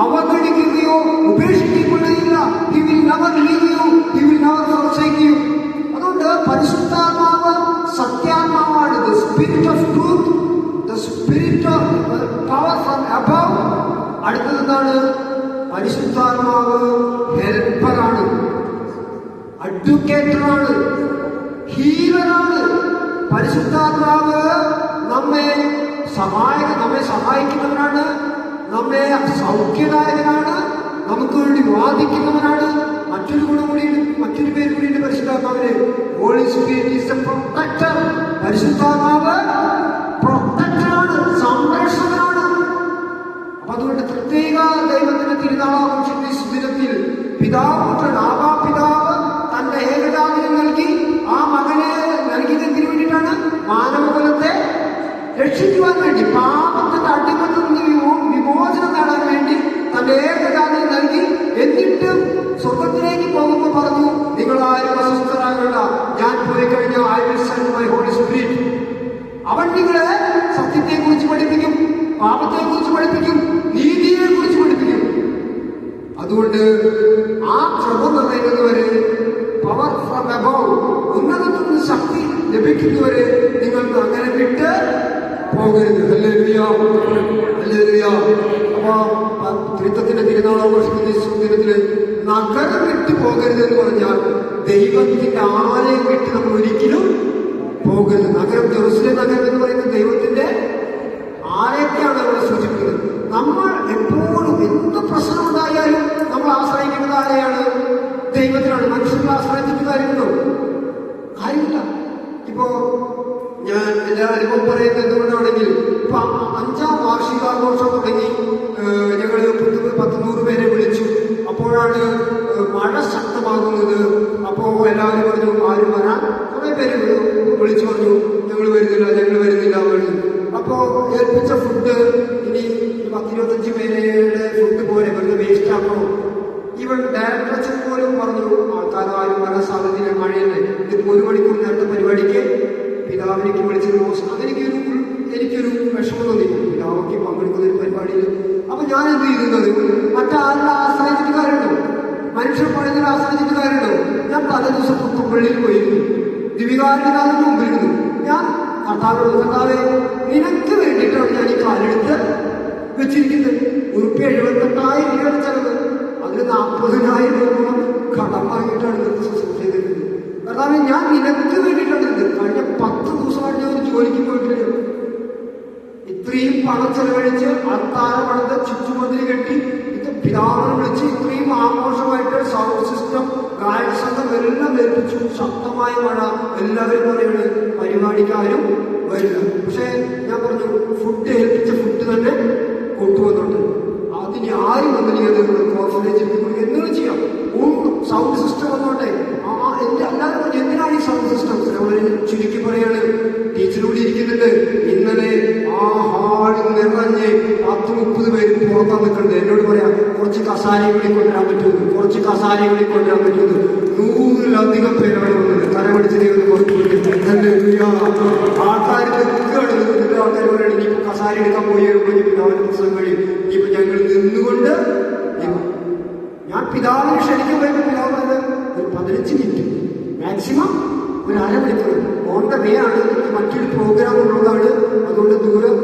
അവഗണിക്കുകയോ ഉപേക്ഷിക്കപ്പെടുകയില്ല. He will never leave you will never forsake you അതുകൊണ്ട് പരിശുദ്ധാത്മാവ് സത്യാത്മാവാണ്. The spirit of truth the spirit of power from above അടുത്തത് എന്താണ്? പരിശുദ്ധാത്മാവ് ഹെൽപ്പറാണ്. അഡ്വക്കേറ്ററാണ്. ഹീലറാണ്. പരിശുദ്ധാത്മാവ് നമ്മെ സഹായ നമ്മെ സഹായിക്കുന്നവനാണ്. നമ്മെ സൗഖ്യദായകനാണ് നമുക്ക് വേണ്ടി വാദിക്കുന്നവനാണ്. മറ്റൊരു ഗുണം കൂടി മറ്റൊരു പേര് കൂടി പരിശുദ്ധാത്മാവിനെ ഹോളി പരിശുദ്ധാത്മാവ് പ്രൊട്ടക്ടറാണ് സംരക്ഷകനാണ്. അപ്പൊ അതുകൊണ്ട് പ്രത്യേക ദൈവത്തിന്റെ തിരുനാളാഘോഷിക്കുന്ന ഈ സുദിനത്തിൽ പിതാവ് പുത്രൻ ആവാ പിതാവ് നിങ്ങൾ അസ്വസ്ഥരാകണ്ട ഞാൻ പോയി കഴിഞ്ഞ ഐ വിൽ ഹോളി സ്പിരിറ്റ് അവൻ നിങ്ങളെ സത്യത്തെ കുറിച്ച് പഠിപ്പിക്കും പാപത്തെ കുറിച്ച് പഠിപ്പിക്കും നീതിയെ കുറിച്ച് പഠിപ്പിക്കും. അതുകൊണ്ട് ആ നിറയുന്നതുവരെ പവർ ഫ്രം അബവ് ഉന്നതത്തിൽ ശക്തി ലഭിക്കുന്നവരെ നിങ്ങൾക്ക് അങ്ങനെ വിട്ട് പോകരുത്. Hallelujah hallelujah. അപ്പൊ ത്രിത്വത്തിന്റെ തിരുനാൾ ആഘോഷിക്കുന്ന നഗരം വിട്ടു പോകരുത് എന്ന് പറഞ്ഞാൽ ദൈവത്തിന്റെ ആലയം വിട്ട് നമ്മൾ ഒരിക്കലും പോകരുത്. നഗരം ജെറുസലേം നഗരം എന്ന് പറയുന്നത് ദൈവത്തിന്റെ ആലയത്തെയാണ് നമ്മൾ സൂചിപ്പിക്കുന്നത്. നമ്മൾ എപ്പോഴും എന്ത് പ്രശ്നം ഉണ്ടായാലും നമ്മൾ ആശ്രയിക്കുന്നത് ആരെയാണ് ദൈവത്തിനാണ്. മനുഷ്യരുടെ ആശ്രയിച്ചിട്ട് കാര്യമുണ്ടോ? കാര്യമില്ല. ഇപ്പോ ഞാൻ എന്റെ അനുഭവം പറയുന്നത് എന്തുകൊണ്ടാണെങ്കിൽ ഇപ്പൊ അഞ്ചാം വാർഷികാഘോഷം കുറെ പേര് വിളിച്ചു പറഞ്ഞു ഞങ്ങൾ വരുന്നില്ല ഞങ്ങൾ വരുന്നില്ല പറഞ്ഞു. അപ്പോ ഏൽപ്പിച്ച ഫുഡ് ഇനി പത്തിരുപത്തഞ്ച് പേരുടെ ഫുഡ് പോലെ വെറുതെ വേസ്റ്റ് ഇവൻ ഡയറക്ടർ അച്ഛൻ പോലും പറഞ്ഞു ആൾക്കാർ വരാൻ സാധ്യതയില്ല മഴയല്ലേ. ഇതിപ്പോ ഒരു മണിക്കൂർ നേരത്തെ പരിപാടിക്ക് പിതാവിനേക്ക് വിളിച്ചൊരു മോശം അതെനിക്കൊരു എനിക്കൊരു വിഷമം തോന്നി. പിതാവൊക്കെ പങ്കെടുക്കുന്ന ഒരു പരിപാടിയിൽ. അപ്പൊ ഞാൻ എന്ത് ചെയ്യുന്നത് മറ്റാരുടെ ആശ്രയിച്ചിട്ട് കാര്യമുണ്ടോ മനുഷ്യർ പണിതിൽ ആശ്രയിച്ചിട്ട് കാര്യമുണ്ടോ ഞാൻ തലേ ദിവസം പുത്തുപ്പള്ളിയിൽ പോയിരുന്നു ദിവികാരനാഥിന്റെ മുമ്പിരുന്നു ഞാൻ കർത്താവിനോട് കർത്താവെ നിനക്ക് വേണ്ടിയിട്ടാണ് ഞാൻ ഈ കാലെടുത്ത് വെച്ചിരിക്കുന്നത്. ഉറുപ്പി എഴുപത്തെട്ടായിരം രൂപയാണ് ചെലവ് അതിന് നാൽപ്പതിനായിരം രൂപ കടം വാങ്ങിയിട്ടാണ് ശുശ്രൂഷ ചെയ്തിരുന്നത് കർത്താവെ ഞാൻ നിനക്ക് വേണ്ടിയിട്ടാണ് ഇത്. കഴിഞ്ഞ പത്ത് ദിവസമായിട്ട് ഞാൻ ജോലിക്ക് പോയിട്ടില്ല. ഇത്രയും പണം ചെലവഴിച്ച് അത്താഴ എല്ലാം ഏൽപ്പിച്ചു. ശക്തമായ മഴ എല്ലാവരും പറയുന്നത് പരിപാടിക്കാരും വരില്ല പക്ഷേ ഞാൻ പറഞ്ഞു ഫുഡ് ഏൽപ്പിച്ച ഫുഡ് തന്നെ കൊണ്ടുവന്നുണ്ട് അതിന് ആരും വന്നില്ല കോർപ്പറേറ്റ് എന്തെങ്കിലും ചെയ്യാം? സൗണ്ട് സിസ്റ്റം വന്നോട്ടെ. ആ എന്റെ അല്ലാതെ പറഞ്ഞു, എന്തിനാണ് ഈ സൗണ്ട് സിസ്റ്റം ചുരുക്കി പറയാണ്. ടീച്ചർ ഇരിക്കുന്നുണ്ട്. ഇന്നലെ ആ ഹാട് നിറഞ്ഞ് പത്ത് മുപ്പത് പേര് പുറത്താൻ നിൽക്കുന്നുണ്ട്. എന്നോട് പറയാം കുറച്ച് കസാരയും കൂടി കൊണ്ടുവരാൻ പറ്റുമെന്ന്. കുറച്ച് കസാരയും കൂടി കൊണ്ടുവരാൻ പറ്റുമെന്ന്. നൂറിലധികം പേര് അവിടെ വന്നത് തല പിടിച്ച് ദൈവം പുറത്തു ആൾക്കാർ നിൽക്കുകയാണ് നിന്നിട്ട് ആൾക്കാർ പറയുന്നത് ഇനിയിപ്പോ കസാര എടുക്കാൻ പോയി കഴിയുമ്പോൾ ഇനിയിപ്പോ അവന്റെ പുസ്തകം കഴിയും. ഇനിയിപ്പോ ഞങ്ങൾ നിന്നുകൊണ്ട് ഞാൻ പിതാവിനെ ക്ഷണിക്കാൻ പോയപ്പോൾ പിതാവ് ഒരു പതിനഞ്ച് മിനിറ്റ് മാക്സിമം ഒരു അരമണിക്കൂർ ഓൺ ദ വേ ആണ്. മറ്റൊരു പ്രോഗ്രാം ഉള്ളതാണ്. അതുകൊണ്ട് ദൂരം